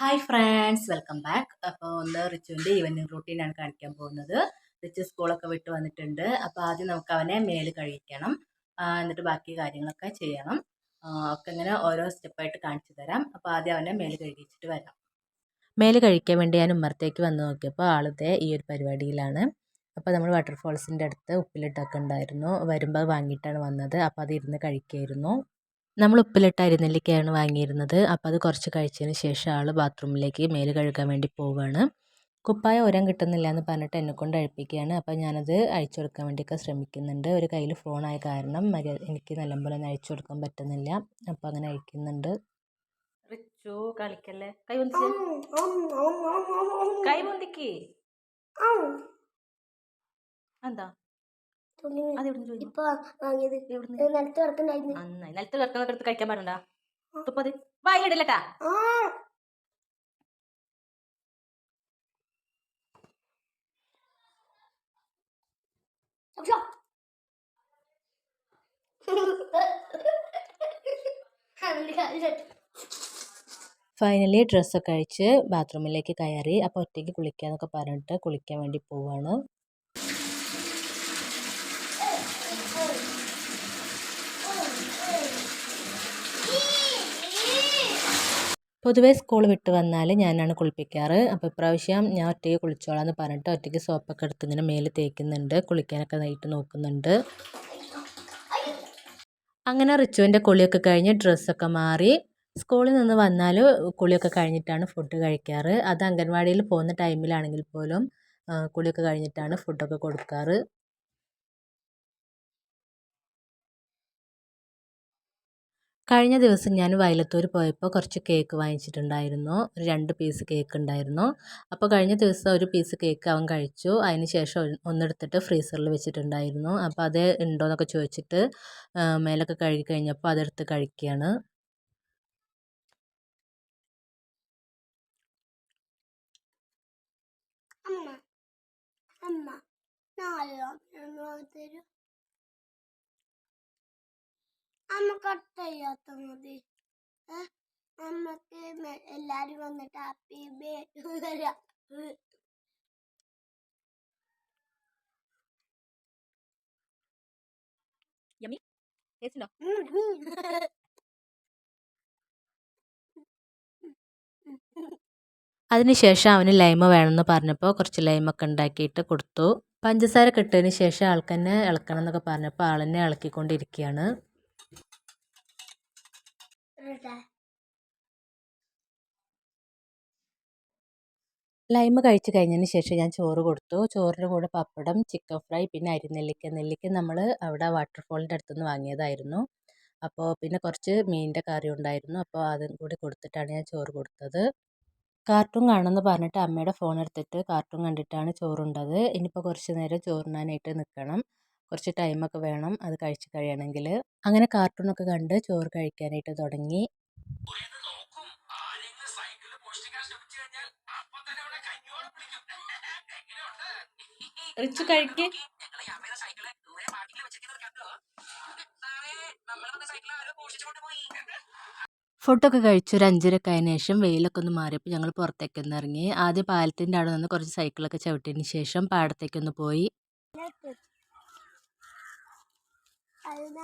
Hi friends welcome back അപ്പോൾ ഒന്ന് റിച്ചുവിന്റെ evening റൂട്ടീനാണ് കാണിക്കാൻ പോകുന്നത്. റിച്ച് സ്കൂളൊക്കെ വിട്ട് വന്നിട്ടുണ്ട്. അപ്പോൾ ആദ്യം നമുക്ക് അവനെ മേൽ കഴിക്കണം. എന്നിട്ട് ബാക്കി കാര്യങ്ങളൊക്കെ ചെയ്യണം. ഒക്കെ ഇങ്ങനെ ഓരോ സ്റ്റെപ്പായിട്ട് കാണിച്ചു തരാം. അപ്പോൾ ആദ്യം അവനെ മേൽ കഴിച്ചിട്ട് വരാം. മേൽ കഴിക്കാൻ വേണ്ടി ഞാൻ ഉമ്മറത്തേക്ക് വന്ന് നോക്കിയപ്പോൾ ആളത്തെ ഈ ഒരു പരിപാടിയിലാണ്. അപ്പോൾ നമ്മൾ വാട്ടർഫോൾസിന്റെ അടുത്ത് ഉപ്പിലിട്ടൊക്കെ ഉണ്ടായിരുന്നു. വരുമ്പോൾ വാങ്ങിയിട്ടാണ് വന്നത്. അപ്പോൾ അത് ഇരുന്ന് കഴിക്കായിരുന്നു. നമ്മൾ ഉപ്പിലിട്ട അരിനെല്ലിക്കയാണ് വാങ്ങിയിരുന്നത്. അപ്പോൾ അത് കുറച്ച് കഴിച്ചതിന് ശേഷം ആൾ ബാത്റൂമിലേക്ക് മേൽ കഴുകാൻ വേണ്ടി പോവുകയാണ്. കുപ്പായ ഒരം കിട്ടുന്നില്ല എന്ന് പറഞ്ഞിട്ട് എന്നെ കൊണ്ട് അഴിപ്പിക്കുകയാണ്. അപ്പോൾ ഞാനത് അഴിച്ചു കൊടുക്കാൻ വേണ്ടിയൊക്കെ ശ്രമിക്കുന്നുണ്ട്. ഒരു കയ്യിൽ ഫോണായ കാരണം മര്യാദ എനിക്ക് നല്ലപോലെ ഒന്ന് അഴിച്ചു കൊടുക്കാൻ പറ്റുന്നില്ല. അപ്പോൾ അങ്ങനെ അഴിക്കുന്നുണ്ട്. റിച്ചു കളിക്കല്ലേ? കൈ കൈ പൊന്തിക്ക്. എന്താ? ഇപ്പൊ വാങ്ങിയത്. നിലത്ത് കിടക്കണ്ടായിരുന്നു നന്നായി നിലത്ത് കിടക്കുന്നൊക്കെ എടുത്ത് കഴിക്കാൻ പാടണ്ട? വായിലിടലട്ടാ ഫൈനലി ഡ്രസ്സൊക്കെ അഴിച്ച് ബാത്റൂമിലേക്ക് കയറി. അപ്പോൾ ഒറ്റയ്ക്ക് കുളിക്കാന്നൊക്കെ പറഞ്ഞിട്ട് കുളിക്കാൻ വേണ്ടി പോവാണ്. പൊതുവേ സ്കൂൾ വിട്ട് വന്നാൽ ഞാനാണ് കുളിപ്പിക്കാറ്. അപ്പോൾ ഇപ്രാവശ്യം ഞാൻ ഒറ്റയ്ക്ക് കുളിച്ചോളാം എന്ന് പറഞ്ഞിട്ട് ഒറ്റയ്ക്ക് സോപ്പൊക്കെ എടുത്ത് ഇങ്ങനെ മേൽ തേക്കുന്നുണ്ട്. കുളിക്കാനൊക്കെ നൈറ്റ് നോക്കുന്നുണ്ട്. അങ്ങനെ റിച്ചുവിന്റെ കുളിയൊക്കെ കഴിഞ്ഞ് ഡ്രസ്സൊക്കെ മാറി സ്കൂളിൽ നിന്ന് വന്നാൽ കുളിയൊക്കെ കഴിഞ്ഞിട്ടാണ് ഫുഡ് കഴിക്കാറ്. അത് അംഗൻവാടിയിൽ പോകുന്ന ടൈമിലാണെങ്കിൽ പോലും കുളിയൊക്കെ കഴിഞ്ഞിട്ടാണ് ഫുഡൊക്കെ കൊടുക്കാറ്. കഴിഞ്ഞ ദിവസം ഞാൻ വയലത്തൂർ പോയപ്പോൾ കുറച്ച് കേക്ക് വാങ്ങിച്ചിട്ടുണ്ടായിരുന്നു. ഒരു രണ്ട് പീസ് കേക്ക് ഉണ്ടായിരുന്നു. അപ്പോൾ കഴിഞ്ഞ ദിവസം ഒരു പീസ് കേക്ക് അവൻ കഴിച്ചു. അതിന് ശേഷം ഒന്നെടുത്തിട്ട് ഫ്രീസറിൽ വെച്ചിട്ടുണ്ടായിരുന്നു. അപ്പോൾ അത് ഉണ്ടോ എന്നൊക്കെ ചോദിച്ചിട്ട് മേലൊക്കെ കഴുകി കഴിഞ്ഞപ്പോൾ അതെടുത്ത് കഴിക്കുകയാണ് അമ്മ അമ്മ നാലോ അമ്മ കട്ട് ചെയ്യാത്ത മതി. അമ്മയ്ക്ക് എല്ലാരും വന്നിട്ട് ഹാപ്പി ബേ യമ്മി ടേസ്റ്റ് അതിനുശേഷം അവന് ലൈമ വേണമെന്ന് പറഞ്ഞപ്പോൾ കുറച്ച് ലൈമൊക്കെ ഉണ്ടാക്കിയിട്ട് കൊടുത്തു. പഞ്ചസാര കിട്ടിയതിന് ശേഷം ആൾക്കെന്നെ ഇളക്കണം എന്നൊക്കെ പറഞ്ഞപ്പോൾ ആളെന്നെ ഇളക്കിക്കൊണ്ടിരിക്കുകയാണ്. ലൈമ് കഴിച്ച് കഴിഞ്ഞതിന് ശേഷം ഞാൻ ചോറ് കൊടുത്തു. ചോറിന്റെ കൂടെ പപ്പടം ചിക്കൻ ഫ്രൈ പിന്നെ അരിനെല്ലിക്ക നെല്ലിക്ക. നമ്മൾ അവിടെ വാട്ടർഫോളിന്റെ അടുത്തുനിന്ന് വാങ്ങിയതായിരുന്നു. അപ്പോൾ പിന്നെ കുറച്ച് മീനിന്റെ കറി ഉണ്ടായിരുന്നു. അപ്പോൾ അതും കൂടി കൊടുത്തിട്ടാണ് ഞാൻ ചോറ് കൊടുത്തത്. കാർട്ടൂൺ കാണുമെന്ന് പറഞ്ഞിട്ട് അമ്മയുടെ ഫോൺ എടുത്തിട്ട് കാർട്ടൂൺ കണ്ടിട്ടാണ് ചോറുണ്ടത്. ഇനിയിപ്പോൾ കുറച്ച് നേരം ചോറുണ്ണാനായിട്ട് നിൽക്കണം കുറച്ച് ടൈമൊക്കെ വേണം അത് കഴിച്ച് കഴിയണമെങ്കിൽ അങ്ങനെ കാർട്ടൂണൊക്കെ കണ്ട് ചോറ് കഴിക്കാനായിട്ട് തുടങ്ങി. റിച്ചു കഴിക്ക്. ഫുഡൊക്കെ കഴിച്ച് ഒരു അഞ്ചരക്ക് ആയതിനു ശേഷം വെയിലൊക്കെ ഒന്ന് മാറിയപ്പോൾ ഞങ്ങൾ പുറത്തേക്ക് ഒന്ന് ഇറങ്ങി. ആദ്യം പാലത്തിന്റെ അവിടെ നിന്ന് കുറച്ച് സൈക്കിളൊക്കെ ചവിട്ടിയതിന് ശേഷം പാടത്തേക്കൊന്ന് പോയി. അങ്ങനെ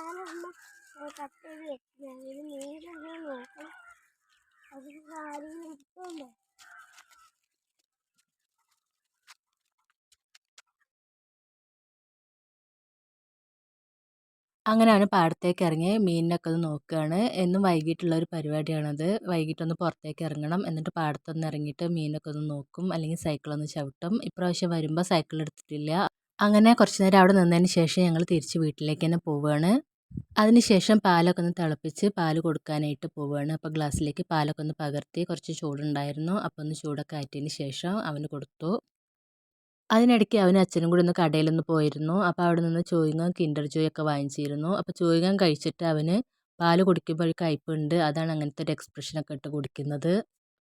അങ്ങനെയാണ് പാടത്തേക്ക് ഇറങ്ങി മീനിനൊക്കെ ഒന്ന് നോക്കുകയാണ് എന്നും വൈകിട്ടുള്ള ഒരു പരിപാടിയാണത്. വൈകിട്ടൊന്ന് പുറത്തേക്ക് ഇറങ്ങണം. എന്നിട്ട് പാടത്തൊന്ന് ഇറങ്ങിയിട്ട് മീനൊക്കെ ഒന്ന് നോക്കും. അല്ലെങ്കിൽ സൈക്കിളൊന്ന് ചവിട്ടും. ഇപ്രാവശ്യം വരുമ്പോൾ സൈക്കിൾ എടുത്തിട്ടില്ല. അങ്ങനെ കുറച്ച് നേരം അവിടെ നിന്നതിന് ശേഷം ഞങ്ങൾ തിരിച്ച് വീട്ടിലേക്ക് തന്നെ പോവുകയാണ്. അതിനുശേഷം പാലൊക്കെ ഒന്ന് തിളപ്പിച്ച് പാൽ കൊടുക്കാനായിട്ട് പോവുകയാണ്. അപ്പോൾ ഗ്ലാസ്സിലേക്ക് പാലൊക്കെ ഒന്ന് പകർത്തി കുറച്ച് ചൂടുണ്ടായിരുന്നു. അപ്പോൾ ഒന്ന് ചൂടൊക്കെ ആറ്റിയതിന് ശേഷം അവന് കൊടുത്തു. അതിനിടയ്ക്ക് അവനും അച്ഛനും കൂടി ഒന്ന് കടയിലൊന്ന് പോയിരുന്നു. അപ്പോൾ അവിടെ നിന്ന് ചോയിങ്ങ കിൻഡർ ജോയ് ഒക്കെ വാങ്ങിച്ചിരുന്നു. അപ്പോൾ ചോയിങ്ങം കഴിച്ചിട്ട് അവന് പാൽ കുടിക്കുമ്പോൾ ഒരു അതാണ് അങ്ങനത്തെ ഒരു എക്സ്പ്രഷനൊക്കെ ഇട്ട് കുടിക്കുന്നത്.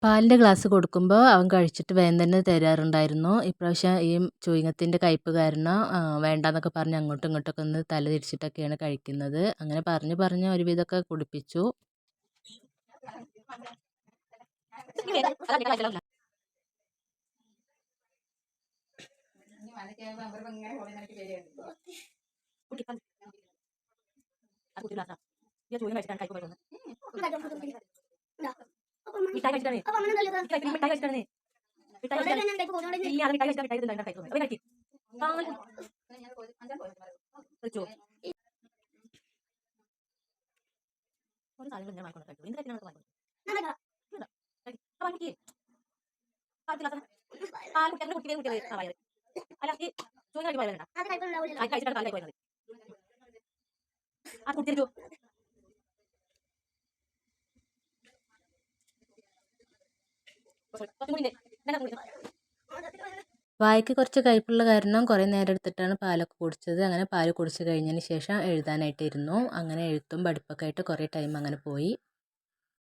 പാലിന്റെ ഗ്ലാസ് കൊടുക്കുമ്പോൾ അവൻ കഴിച്ചിട്ട് വേഗം തന്നെ തരാറുണ്ടായിരുന്നു. ഇപ്രാവശ്യം ഈ ചൂയിങ്ങത്തിന്റെ കയ്പ് കാരണം വേണ്ടാന്നൊക്കെ പറഞ്ഞ് അങ്ങോട്ടും ഇങ്ങോട്ടൊക്കെ ഒന്ന് തല തിരിച്ചിട്ടൊക്കെയാണ് കഴിക്കുന്നത്. അങ്ങനെ പറഞ്ഞ് പറഞ്ഞ് ഒരുവിധമൊക്കെ കുടിപ്പിച്ചു. മിഠായി കഴിച്ചിട്ടാണ്. മിഠായി കഴിച്ചിട്ടാണ്. മിഠായി കഴിച്ചിട്ടാണ്. ഇല്ല അത് മിഠായി കഴിച്ചിട്ട് മിഠായി തിന്നാൻ കഴിക്കും അത് കഴിക്കും വെച്ചോ ഒരു സാധനം ഇങ്ങനെ വാങ്ങിക്കൊണ്ട് കഴിക്കും എന്ത് കഴിക്കണം വാങ്ങിക്കൊണ്ട് കുട്ടികളെ? ആ വയറ് അല്ല ചോദിക്കാൻ കഴിക്കും വയറ് ടൈപ്പ് ഉണ്ടാവില്ല അത് കഴിച്ചിട്ടാണ് പാലായി പോയത്. ആ കുട്ടിരിച്ചു വായിക്ക് കുറച്ച് കയ്പുള്ള കാരണം കുറേ നേരം എടുത്തിട്ടാണ് പാലൊക്കെ കുടിച്ചത്. അങ്ങനെ പാൽ കുടിച്ച് കഴിഞ്ഞതിന് ശേഷം എഴുതാനായിട്ട് ഇരുന്നു അങ്ങനെ എഴുത്തും പഠിപ്പൊക്കെ ആയിട്ട് കുറേ ടൈം അങ്ങനെ പോയി.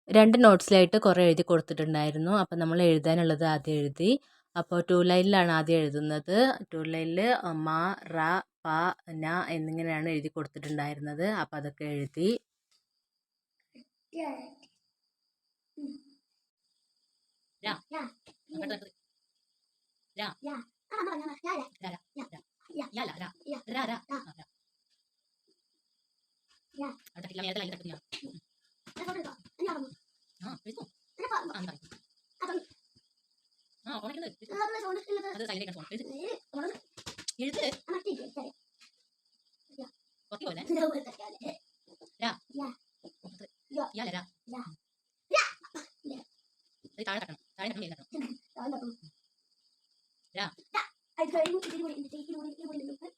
രണ്ട് നോട്ട്സിലായിട്ട് കുറേ എഴുതി കൊടുത്തിട്ടുണ്ടായിരുന്നു. അപ്പോൾ നമ്മൾ എഴുതാനുള്ളത് ആദ്യം എഴുതി. അപ്പോൾ ടു ലൈനിലാണ് ആദ്യം എഴുതുന്നത്. ടു ലൈനിൽ മ റ പ ന എന്നിങ്ങനെയാണ് എഴുതി കൊടുത്തിട്ടുണ്ടായിരുന്നത്. അപ്പോൾ അതൊക്കെ എഴുതി. എഴുത്ത് പോലെ താഴെ തട്ടണം എഴുത് കൊത്തി പോലെ യാല രാ ഇത് താഴെ തട്ടണം താഴെ തട്ടണം എഴുതണം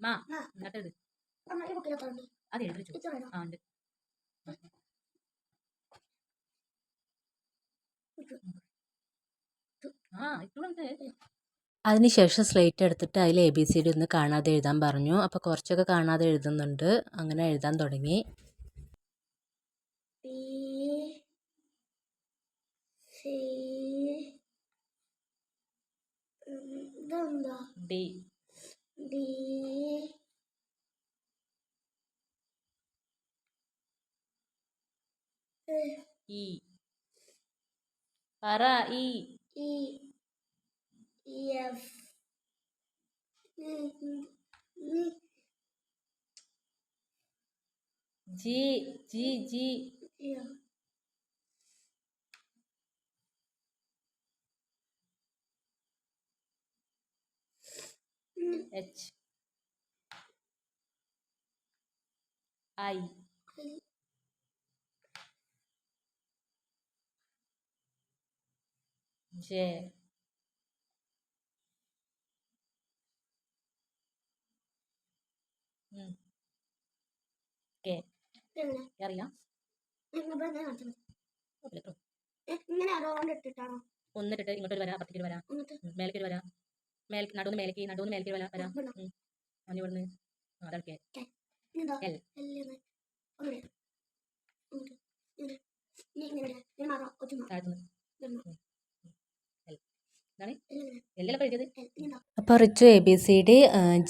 മാ എന്നിട്ട് ഇത് അത് എഴുതിച്ചു ആ ഉണ്ട് ആ ഇട്ടുണ്ട് അതിനുശേഷം സ്ലേറ്റ് എടുത്തിട്ട് അതിൽ എ ബി സി ഡി ഒന്ന് കാണാതെ എഴുതാൻ പറഞ്ഞു. അപ്പോൾ കുറച്ചൊക്കെ കാണാതെ എഴുതുന്നുണ്ട്. അങ്ങനെ എഴുതാൻ തുടങ്ങി. ഇതെന്താ? ഡി ഡി ഇ പറ E F G G G. Yeah. H. I. J. അറിയാം ഇങ്ങനെ ഇട്ടിട്ടാണോ? ഒന്നിട്ടിട്ട് ഇങ്ങോട്ടൊരു വരാ അപ്പുറത്തേക്ക് വരാ. മേലേക്കൊരു വരാ. മേൽ നടുന്ന് മേലേക്ക് നടുന്ന് മേലേക്ക് വരാ വരാ. ഇവിടെ. ഉം. അവന് ഇവിടുന്ന് ആ, അതാണ് കെ ഇതെന്താ എൽ. എല്ലിന്ന് ഒന്നുകൂടെ ഇങ്ങോട്ട് ഇങ്ങനെ ഇനി ഇങ്ങനെ ഇങ്ങനെ. ഇങ്ങനെ മാറാം ഒറ്റ താഴത്തുനിന്ന്. ഇങ്ങനെ. എൽ. എന്താണ്? എല്ലിങ്ങനെ. എല്ലാം എഴുതിയത്? അപ്പോൾ Richu A B C D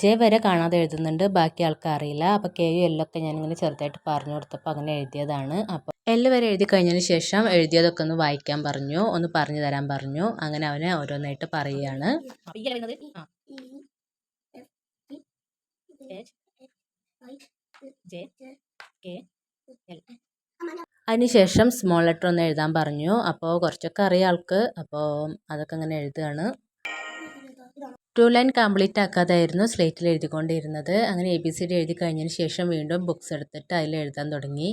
J വരെ കാണാതെ എഴുതുന്നുണ്ട്. ബാക്കി ആൾക്കാർ അറിയില്ല. അപ്പോൾ കെ യു എല്ലൊക്കെ ഞാനിങ്ങനെ ചെറുതായിട്ട് പറഞ്ഞു കൊടുത്തപ്പോൾ അങ്ങനെ എഴുതിയതാണ്. അപ്പോൾ എല്ല് വരെ എഴുതി കഴിഞ്ഞതിന് ശേഷം എഴുതിയതൊക്കെ ഒന്ന് വായിക്കാൻ പറഞ്ഞു. ഒന്ന് പറഞ്ഞു തരാൻ പറഞ്ഞു. അങ്ങനെ അവനെ ഓരോന്നായിട്ട് പറയുകയാണ്. അതിനുശേഷം സ്മോൾ ലെറ്റർ ഒന്ന് എഴുതാൻ പറഞ്ഞു. അപ്പോൾ കുറച്ചൊക്കെ അറിയാൾക്ക് അപ്പോൾ അതൊക്കെ അങ്ങനെ എഴുതുകയാണ്. ടു ലൈൻ കംപ്ലീറ്റ് ആക്കാതായിരുന്നു സ്ലേറ്റിൽ എഴുതിക്കൊണ്ടിരുന്നത്. അങ്ങനെ എ ബി സി ഡി എഴുതി കഴിഞ്ഞതിന് ശേഷം വീണ്ടും ബുക്സ് എടുത്തിട്ട് അതിൽ എഴുതാൻ തുടങ്ങി?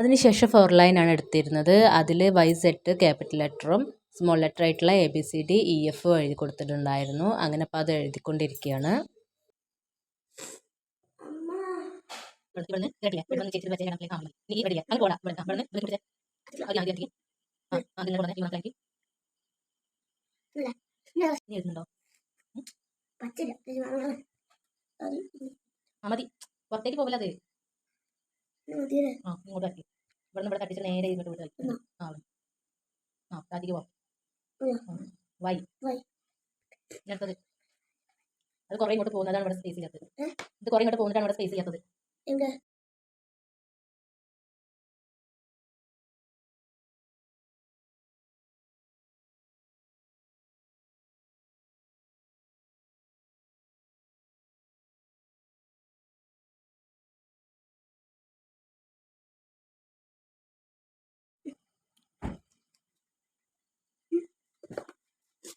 അതിനുശേഷം ഫോർ ലൈൻ ആണ് എടുത്തിരുന്നത്. അതിൽ വൈ സെറ്റ് ക്യാപിറ്റൽ ലെറ്ററും സ്മോൾ ലെറ്റർ ആയിട്ടുള്ള A B C D E F എഴുതി കൊടുത്തിട്ടുണ്ടായിരുന്നു. അങ്ങനെ അപ്പോൾ അത് എഴുതിക്കൊണ്ടിരിക്കുകയാണ്. മതി. പുറത്തേക്ക് പോകില്ല അത്. ആ ഇങ്ങോട്ട് വരട്ടി. ഇവിടെ നിന്ന് ഇവിടെ തട്ടിച്ച് നേരെ കളിക്കും ആ പോവാം വൈ. അടുത്തത്. അത് കുറെ ഇങ്ങോട്ട് പോകുന്നതാണ് ഇവിടെ സ്പേസ് ഇല്ലാത്തത്. ഇത് കുറെ ഇങ്ങോട്ട് പോകുന്നതാണ് ഇവിടെ സ്പേസ് ഇല്ലാത്തത് എങ്ക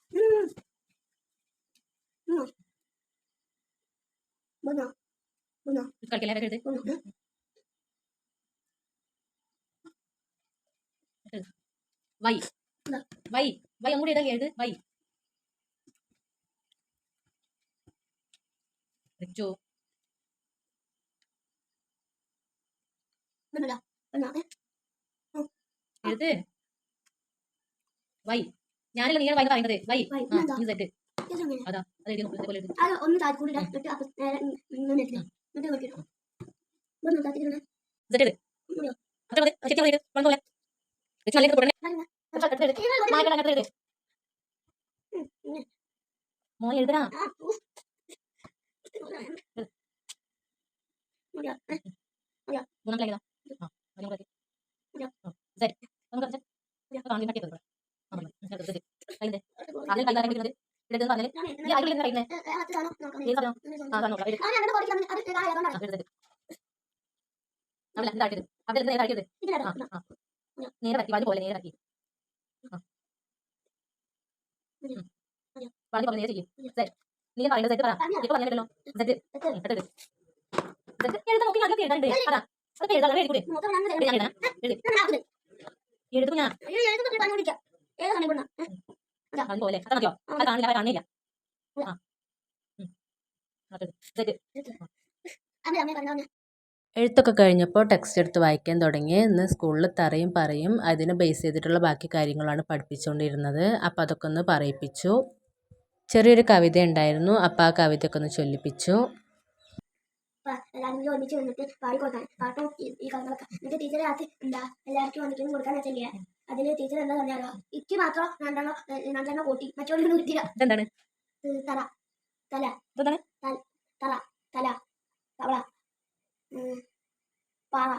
Bueno, bueno, ഇത് കളിക്കല്ലേ അതൊക്കെ എടുത്ത് bueno. വൈ ഇതാ. വൈ. വൈ. അങ്ങോട്ട് ഇടല്ലേ? എഴുത് വൈ. റിച്ചു. എഴുത് ഞാനല്ല നീ പറയുന്നത്? വൈ. me അതാ അത് എഴുതി ഇതേപോലെ എഴുതി അത് ഒന്ന് താഴ്ക്കൂടി ഇടാം. എന്നിട്ട് അപ്പൊ നേരെ ഇങ്ങനെ ഇട്ടിട്ട് എന്നിട്ട് നോക്കിയിട്ട് ഒന്ന് എഴുത് ഇവിടെയോ? അത്ര മതി. ചെത്തി മതി. പണ്ട് പോലെ മായ്ക്കണ്ട അങ്ങനത്തെ എഴുത് മോൻ എഴുതരാ മൂന്നാം ക്ലാസ് ആ അത് നമുക്ക് സെറ്റ് നമുക്ക് സെറ്റ് കാണി കട്ടി എടുക്കാം ഇവിടെ പറഞ്ഞാൽ ഈ ആരും ഇങ്ങനെ കഴിയുന്നത് ഏത് സാധനം ആ സാധനം നോക്കാം എഴുതി ആ എഴുതി അവിടെ ഇതാക്കിയത് അവിടെ നേരെ പറ്റി പോലെ നേരെ ആക്കി പറഞ്ഞു പോലെ നേരെ ചെയ്യും സെറ്റ് നീ പറയുന്നത് സെറ്റ് പറ ഇപ്പൊ പറഞ്ഞല്ലോ സെറ്റ് സെറ്റ് സെറ്റ് എഴുതാൻ നോക്കി അതൊക്കെ എഴുതാണ്ട് അതാ അതൊക്കെ എഴുതാൻ എഴുതി ഞാൻ എഴുതാം എഴുതും ഞാൻ പറഞ്ഞു പോലെ അത്ര മതിയോ അത് കാണില്ല ആ എഴുത്തൊക്കെ കഴിഞ്ഞപ്പോൾ ടെക്സ്റ്റ് എടുത്ത് വായിക്കാൻ തുടങ്ങി. ഇന്ന് സ്കൂളിൽ തറയും പറയും. അതിനെ ബേസ് ചെയ്തിട്ടുള്ള ബാക്കി കാര്യങ്ങളാണ് പഠിപ്പിച്ചുകൊണ്ടിരുന്നത്. അപ്പോൾ അതൊക്കെ ഒന്ന് പറയിപ്പിച്ചു. ചെറിയൊരു കവിത ഉണ്ടായിരുന്നു. അപ്പോൾ ആ കവിതയൊക്കെ ഒന്ന് ചൊല്ലിപ്പിച്ചു. എല്ലാവരും കൂടി ഒന്നിച്ച് വന്നിട്ട് പാടി കൊടുക്കാൻ പാട്ടും ഈ ഈ കാര്യങ്ങളൊക്കെ എന്നിട്ട് ടീച്ചറെ അത് എന്താ? എല്ലാവർക്കും വന്നിട്ട് കൊടുക്കാൻ വെച്ചില്ലേ അതിൽ ടീച്ചർ എന്താ പറഞ്ഞാലോ ഇക്ക് മാത്രം രണ്ടെണ്ണം രണ്ടെണ്ണം കൂട്ടി. മറ്റുള്ള കിട്ടില്ല ഇതെന്താണ്? തല. തല. ഇതെന്താണ്? തല. തല. തവള. പാറ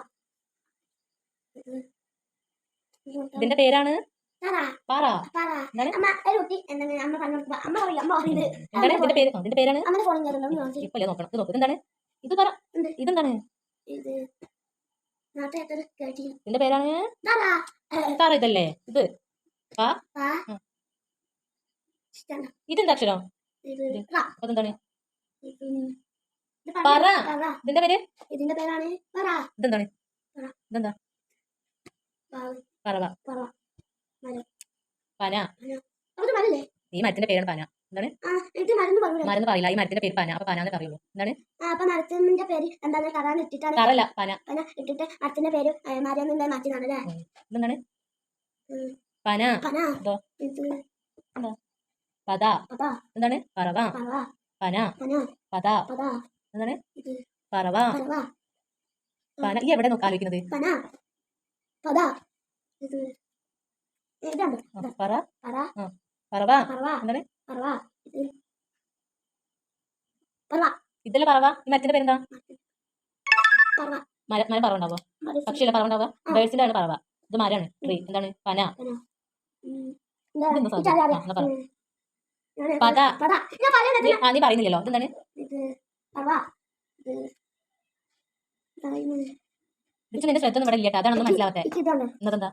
ഇതിന്റെ പേരാണ്? തറ. പാറ. പാറ. അമ്മ ഒരു കുട്ടി എന്താണ്? അമ്മ പറഞ്ഞു അമ്മ പറയും. അമ്മ പറയുന്നത് എന്താണ് ഇതിന്റെ പേര്? ഇതിന്റെ പേരാണ്? ഫോണിൽ നോക്കണം. ഇത് ഇതെന്താണ്? ഇത് പറ ഇതെന്താണ്? ഇത്. ഇതിന്റെ പേരാണ്? തറ ഇതല്ലേ ഇത്. ഇതെന്താ അക്ഷരം? ഇത് പറ. ഇതിന്റെ പേര്? ഇതിന്റെ പേരാണ് പറ. ഇതെന്താണ്. ഇതെന്താ? പറ പന. നീ മരത്തിന്റെ പേരാണ് പന. മരുന്ന് പറയില്ല. ഈ മരത്തിന്റെ പേര് പന. അപ്പൊ പനാന്ന് പറയുള്ളൂ എന്താണ്? അപ്പൊ മരത്തിന്റെ പേര് എന്താണ് കറാന്ന് ഇട്ടിട്ടാണ് കറല്ല പന. പന ഇട്ടിട്ട് മരത്തിന്റെ പേര് മരം മാറ്റിനാണല്ലേ ഇതെന്താണ്? ഉം. പന. പന. പത പത എന്താണ്? പറവ. പന. പന. പത എന്താണ്? പറവ. പന. ഈ എവിടെ നോക്കാൻ ആലോചിക്കുന്നത്? പന. പത പറ. പറ. പറവ. പറവ. എന്താണ്? പറവ പറവാ ഈ മരത്തിന്റെ പേരെന്താ? മര മരം പറവ ഉണ്ടാവുക പക്ഷിയല്ല പറവ ഉണ്ടാവുക ആണ് പറവാ ഇത് മരാണ്. ട്രീ എന്താണ്? പന. പത. നീ- ആ നീ പറയുന്നില്ലല്ലോ. ഇതെന്താണ്? നിന്റെ ശ്രദ്ധ ഒന്നും ഇവിടെ ഇല്ല അതാണ് മനസ്സിലാവാത്തെ. ഇത് എന്നതെന്താ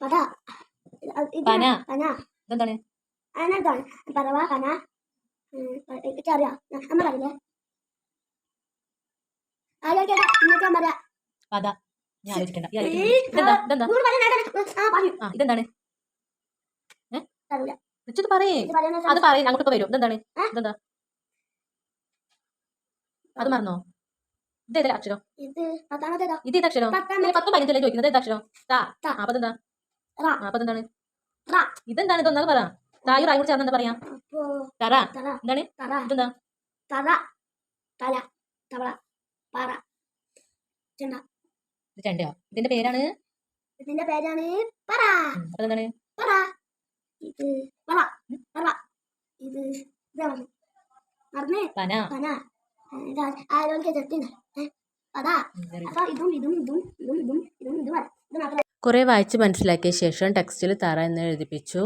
ഇത് ഇത് പന. പന. ഇതെന്താണ്? അതിനകത്താണ് പറവ എനിക്കറിയാം അമ്മ പറയില്ലേ? ഇതെന്താണ്? പറയേ. അത് പറയും അങ്ങോട്ട് വരും. ഇതെന്താണ്? ഇതെന്താ? അത് മറന്നോ? ഇത് ഏതാ അക്ഷരം? ഇത് ഏതാ അക്ഷരം? പത്തും പതിനഞ്ചല്ലേ ചോദിക്കുന്നത്? ഏതാ അക്ഷരം? അപ്പൊ എന്താ അപ്പൊ ഇതെന്താണ് റ. ഇതെന്താണ് ഇതൊന്നത് പറ തായും റായും കൂടി ചേർന്ന് എന്താ പറയാ തറ എന്താണ് ഇതെന്താ തറ തല തവള പാറ ചെണ്ട ചെണ്ടയോ ഇതിന്റെ പേരാണ് ഇതിന്റെ പേരാണ് പറ അതെന്താണ് പറ ഇത് പറ പറ ഇത് ഇതാ പറഞ്ഞു മറന്നേ പന പന ആരോഗ്യ ചെറുത്തിന് അതാ അപ്പൊ ഇതും ഇതും ഇതും ഇതും ഇതും ഇതും ഇതും കുറേ വായിച്ച് മനസ്സിലാക്കിയ ശേഷം ടെക്സ്റ്റിൽ തറ എന്ന് എഴുതിപ്പിച്ചു.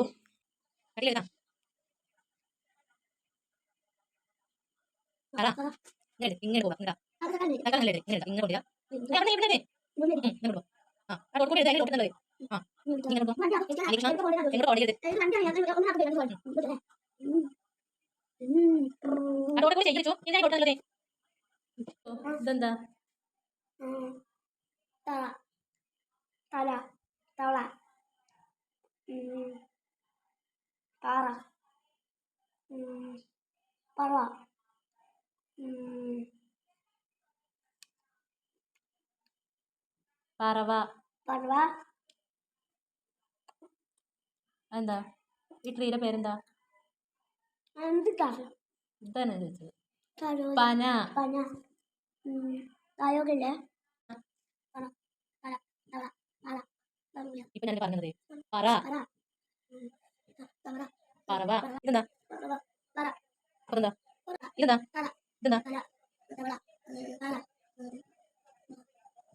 ഇതെന്താ തല തവള. പാറ ഉം. പറവ. പറവ എന്താ ഈ ട്രീയുടെ പേരെന്താ? ഇതാണ് ചോദിച്ചത്. പന. പന. തായോക്കില്ലേ പറ തല തവള തല തവള ഇപ്പൊ ഞാൻ പറഞ്ഞത്. പറ. പറവ ഇതെന്താ? ഇതെന്താ? ഇതെന്താ?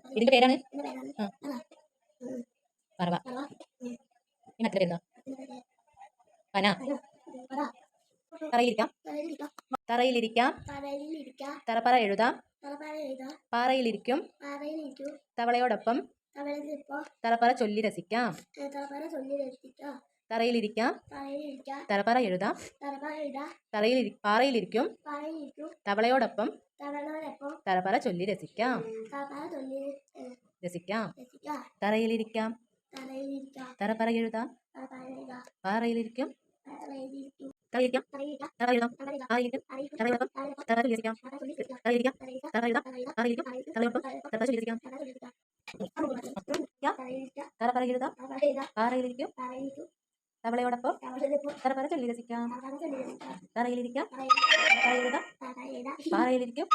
ഇതിന്റെ പേരാണ്? പറവ മറ്റേ പന. തറയിലിരിക്കാം. തറയിലിരിക്കാം. തറപ്പറ എഴുതാം. പാറയിലിരിക്കും. തവളയോടൊപ്പം ചൊല്ലി രസിക്കാം. തലപ്പാറ ചൊല്ലി രക്ഷിക്കാം തറയിലിരിക്കാം. തലപ്പറ എഴുതാം. തറയിൽ പാറയിലിരിക്കും. തവളയോടൊപ്പം തലപ്പറ ചൊല്ലി രസിക്കാം. രസിക്കാം. തറയിലിരിക്കാം. തറപ്പറ എഴുതാം. തലപ്പാറ എഴുതാം. പാറയിലിരിക്കും. തറയിരിക്കാം തറ എഴുതാം. തലയിലിരിക്കും തറയോടൊപ്പം തറ ചൊല്ലി രസിക്കാം. തല ചൊല്ലി രക്ഷിക്കാം തറയിരിക്കാം തറ എഴുതാം. തറ എഴുതാം പാറയിലിരിക്കും തവളയോടൊപ്പം തവളയോടൊപ്പം തറപ്പറ ചൊല്ലി രസിക്കാം തലപ്പാറ ചൊല്ലി രക്ഷിക്കാം തറയിലിരിക്കാം എഴുതാം പാറയിലിരിക്കും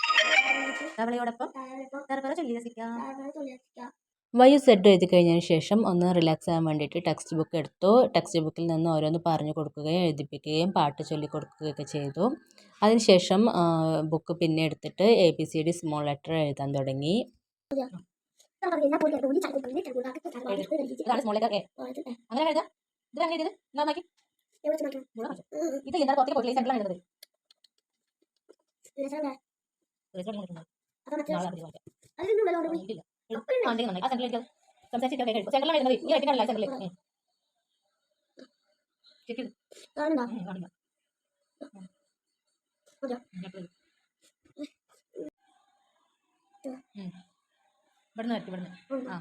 തവളയോടൊപ്പം തലയോടൊപ്പം തറപ്പറ ചൊല്ലി രസിക്കാം തലപ്പാറ ചൊല്ലി രക്ഷിക്കാം വൈ സെഡ് എഴുതി കഴിഞ്ഞതിന് ശേഷം ഒന്ന് റിലാക്സ് ആകാൻ വേണ്ടിയിട്ട് ടെക്സ്റ്റ് ബുക്ക് എടുത്തു. ടെക്സ്റ്റ് ബുക്കിൽ നിന്ന് ഓരോന്ന് പറഞ്ഞു കൊടുക്കുകയും എഴുതിപ്പിക്കുകയും പാട്ട് ചൊല്ലി കൊടുക്കുകയൊക്കെ ചെയ്തു. അതിനുശേഷം ബുക്ക് പിന്നെ എടുത്തിട്ട് A B C D small letter എഴുതാൻ തുടങ്ങി. അങ്ങനെ എഴുതാം ഇത്? അങ്ങനെ എഴുതിയത് എന്നാ നോക്കി ഇത് എന്താ പുറത്തേക്ക് പോയിട്ടില്ല ഈ സെന്ററിലാണ് എഴുതുന്നത് നാളെ ഇവിടുന്ന് വരട്ടെ ഇവിടുന്ന്. ആ.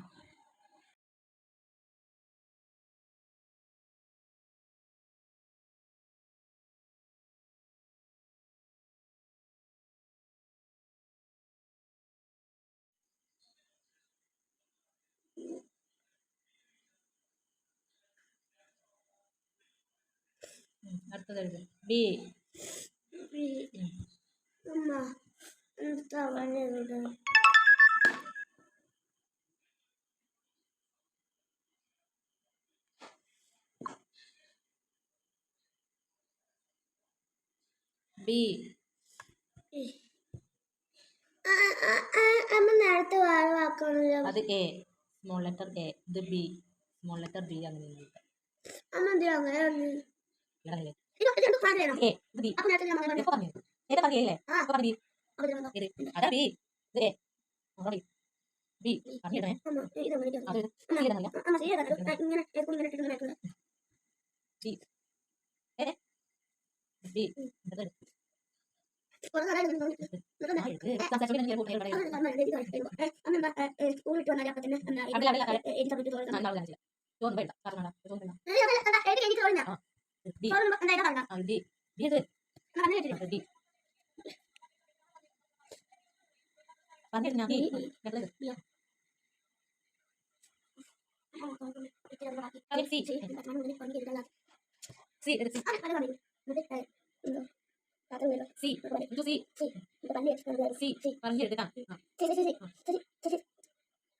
അടുത്തത് ബി നേരത്തെ വേറെ വാക്കണല്ലോ അത് എ സ്മോൾ ലെറ്റർ എ ഇത് ബി സ്മോൾ ലെറ്റർ ബി അങ്ങനെ. അമ്മ എന്തിനാ പറഞ്ഞു ഇങ്ങനെ സ്കൂളിൽ വിട്ട് വന്നാൽ അപ്പൊ തന്നെ. എഴുതി തന്നിട്ട് ചോറ് ആ, തന്നു. ഉണ്ടാവില്ല, കാണിച്ചില്ല. ചോറ് വേണ്ട, കറി വേണ്ട, ചോറ് വേണ്ട. ഏ, അതല്ല, എന്താ എഴുതി കഴിഞ്ഞിട്ട് ചോറിനാ ആ. ബി ചോറ് എന്താ ഇതാ പറഞ്ഞ ആ, ബി ബി ഇത് അങ്ങനെ കേട്ടില്ല ആ, ബി പറഞ്ഞു ഞാൻ ബി എവിടെ ഇത്? അതിൽ സി സി സി സി ഇത് സി സി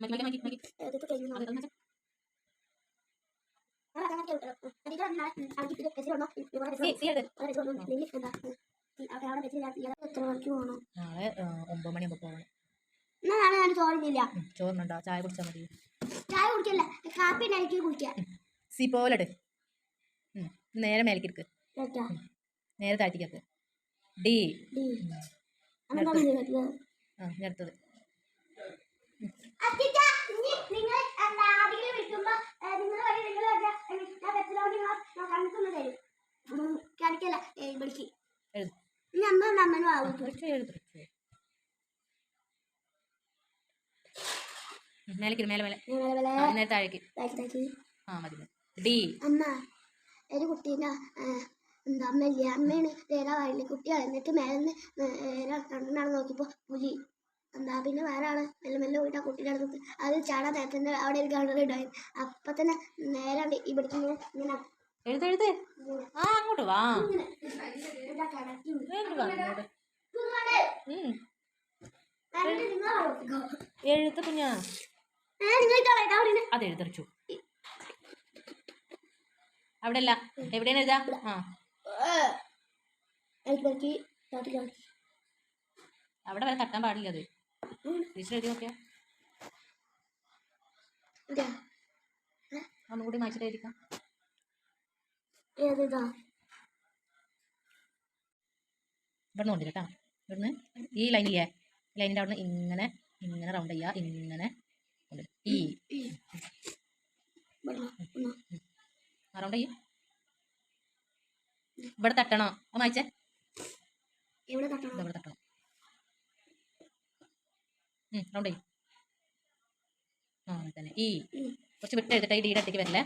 മതി മതി മതി മതി. നാളെ ഒമ്പത് മണിയാകുമ്പോ പോകണം എന്നാ നാളെ ഞാൻ ചോറിനില്ല ചോറിനുണ്ടോ ചായ കുടിച്ചാൽ മതി. ചായ കുടിക്കില്ല. കാപ്പി എനിക്ക് കുടിക്കാം സി പോലെട് നേരെ മേലേക്ക് നേരെ താഴ്ത്തിക്കക്ക് ഡി. ഡി. അടുത്തത് അമ്മ മേലേക്ക് മേലെ മേലെ. നേരെ താഴേക്ക്. ആ മതി ഡി. ഒരു കുട്ടീന്റെ എന്താ അമ്മയില്ല? അമ്മയാണ് നേരെ വഴിയിൽ കുട്ടി എന്നിട്ട് മേലെ നേരെ രണ്ടെണ്ണം നോക്കിയപ്പോൾ പുലി. എന്താ പിന്നെ വേറെ ആൾ മെല്ലെ മെല്ലെ പോയിട്ട് ആ കുട്ടീന്റെ അടുത്ത് അത് ചാടാൻ നേരത്തെ അവിടെ ഒരു കിണർ ഉണ്ടായി അപ്പൊ തന്നെ നേരെ ഇവിടുത്തെ ഇങ്ങനെ ഇങ്ങനെ എഴുത് എഴുത് ആ അങ്ങോട്ട് വാ. എഴുത്ത് കുഞ്ഞാ. അത് എഴുതറിച്ചു അവിടെ അല്ല എവിടെയാണ് എഴുതാ? ആ. അവിടെ വരെ തട്ടാൻ പാടില്ല അത്. ടീച്ചർ എഴുതി നോക്കിയാ? ഒന്നുകൂടി മാറ്റിട്ടായിരിക്കാം എഴുതിക്കാം. ഏത് ഇതാ? ഇവിടെ ഉണ്ട് കേട്ടോ. ഇവിടുന്ന് ഈ ലൈനില്ലേ ലൈനിന്റെ അവിടെ ഇങ്ങനെ ഇങ്ങനെ റൗണ്ട് ചെയ്യാ. ഇങ്ങനെ ഈ. റൗണ്ട് ചെയ്യും. ഇവിടെ തട്ടണോ. ഒന്ന് അയച്ചേ ഇവിടെ തട്ടണം. ഇവിടെ തട്ടണം. റൗണ്ട് ചെയ്യും. ആ തന്നെ. ഈ കുറച്ച് വിട്ട് എഴുതിട്ട് ഈ ഡീടെ അടുത്തേക്ക് വരില്ലേ?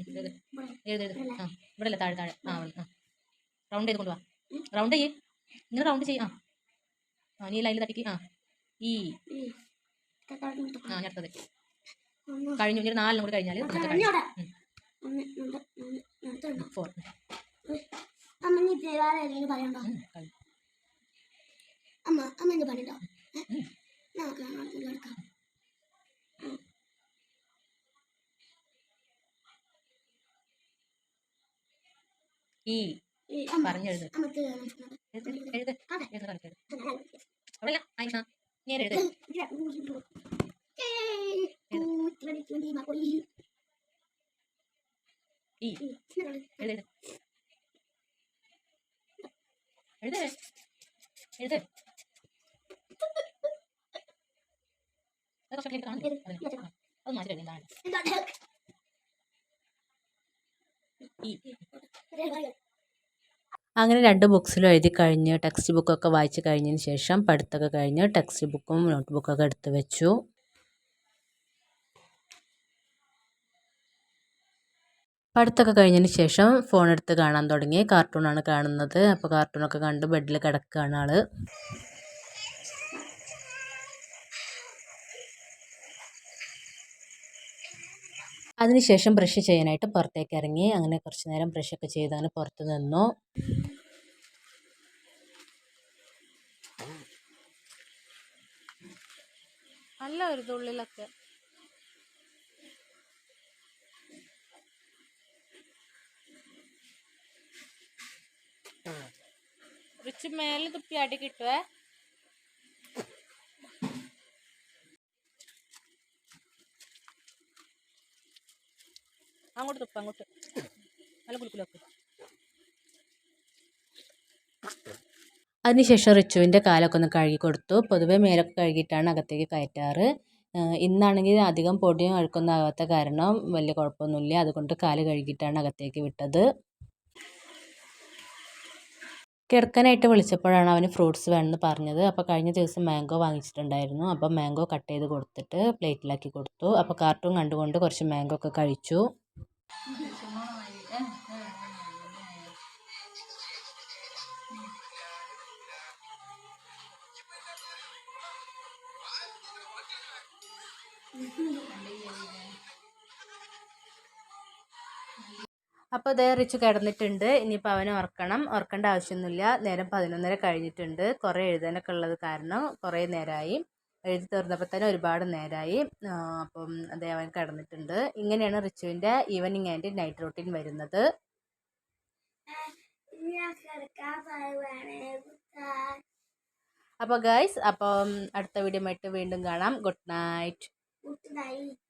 എഴുത്. ഇവിടെ എഴുത് എഴുത്. ആ ഇവിടെ അല്ലേ? താഴെ താഴെ. ആ ആ. റൗണ്ട് ചെയ്ത് കൊണ്ടുപോവാ റൗണ്ട് ചെയ്യ്. ഇങ്ങനെ റൗണ്ട് ചെയ്യ്. ആ. ആ നീ ലൈനിൽ തട്ടിക്ക്. ആ. ഈ. ആ ഞാൻ അടുത്തത്. കഴിഞ്ഞു. ഇനി നാലെണ്ണം കൂടി കഴിഞ്ഞാൽ ഫോർ അമ്മ നീ വേറെ ഏതെങ്കിലും പറയണ്ടോ? അമ്മ അമ്മ എന്ത് പറയണ്ടോ. നമുക്ക് എടുക്കാം. ഈ പറഞ്ഞെഴുത്. എഴുത് അവിടെ ആയിഷ നേരെ എഴുത്. ഈ എഴുത്. എഴുത്. എഴുത്. അത് മാറ്റി എന്താണ് ഈ. അങ്ങനെ രണ്ട് ബുക്സിലും എഴുതി കഴിഞ്ഞ് ടെക്സ്റ്റ് ബുക്കൊക്കെ വായിച്ച് കഴിഞ്ഞതിന് ശേഷം പഠിത്തമൊക്കെ കഴിഞ്ഞ് ടെക്സ്റ്റ് ബുക്കും നോട്ട് ബുക്കൊക്കെ എടുത്ത് വെച്ചു. പഠിത്തമൊക്കെ കഴിഞ്ഞതിന് ശേഷം ഫോൺ എടുത്ത് കാണാൻ തുടങ്ങി. കാർട്ടൂണാണ് കാണുന്നത്. അപ്പോൾ കാർട്ടൂണൊക്കെ കണ്ട് ബെഡിൽ കിടക്കുകയാണ് ആൾ. അതിനുശേഷം ബ്രഷ് ചെയ്യാനായിട്ട് പുറത്തേക്ക് ഇറങ്ങി. അങ്ങനെ കുറച്ച് നേരം ബ്രഷൊക്കെ ചെയ്ത് അങ്ങനെ പുറത്ത് നിന്നു. അല്ല ഒരു തുള്ളിലൊക്കെ. റിച്ച് മേലെ തുപ്പി അടി കിട്ടുവേ അങ്ങോട്ട് തുപ്പ അങ്ങോട്ട്. നല്ല കുലുക്കുലൊക്കെ അതിനുശേഷം റിച്ചുവിന്റെ കാലൊക്കെ ഒന്ന് കഴുകി കൊടുത്തു. പൊതുവെ മേലൊക്കെ കഴുകിയിട്ടാണ് അകത്തേക്ക് കയറ്റാറ്. ഇന്നാണെങ്കിൽ അധികം പൊടിയും അഴുക്കൊന്നും ആകാത്ത കാരണം വലിയ കുഴപ്പമൊന്നുമില്ല. അതുകൊണ്ട് കാൽ കഴുകിയിട്ടാണ് അകത്തേക്ക് വിട്ടത്. കിടക്കാനായിട്ട് വിളിച്ചപ്പോഴാണ് അവന് ഫ്രൂട്ട്സ് വേണമെന്ന് പറഞ്ഞത്. അപ്പോൾ കഴിഞ്ഞ ദിവസം മാംഗോ വാങ്ങിച്ചിട്ടുണ്ടായിരുന്നു. അപ്പോൾ മാംഗോ കട്ട് ചെയ്ത് കൊടുത്തിട്ട് പ്ലേറ്റിലാക്കി കൊടുത്തു. അപ്പോൾ കാർട്ടൂൺ കണ്ടുകൊണ്ട് കുറച്ച് മാംഗോ ഒക്കെ കഴിച്ചു. അപ്പോൾ ഇതേ റിച്ച് കിടന്നിട്ടുണ്ട്. ഇനിയിപ്പോൾ അവനെ ഉറക്കണം. ഉറക്കേണ്ട ആവശ്യമൊന്നുമില്ല. നേരം പതിനൊന്നര കഴിഞ്ഞിട്ടുണ്ട്. കുറേ എഴുതാനൊക്കെ ഉള്ളത് കാരണം കുറേ നേരമായി എഴുതി തീർന്നപ്പോൾ തന്നെ ഒരുപാട് നേരമായി അപ്പം അതേ അവൻ കിടന്നിട്ടുണ്ട്. ഇങ്ങനെയാണ് റിച്ചുവിന്റെ ഈവനിങ് ആൻഡ് നൈറ്റ് റൂട്ടീൻ വരുന്നത്. അപ്പോൾ ഗൈസ് അപ്പം അടുത്ത വീഡിയോ ആയിട്ട് വീണ്ടും കാണാം. Good night good night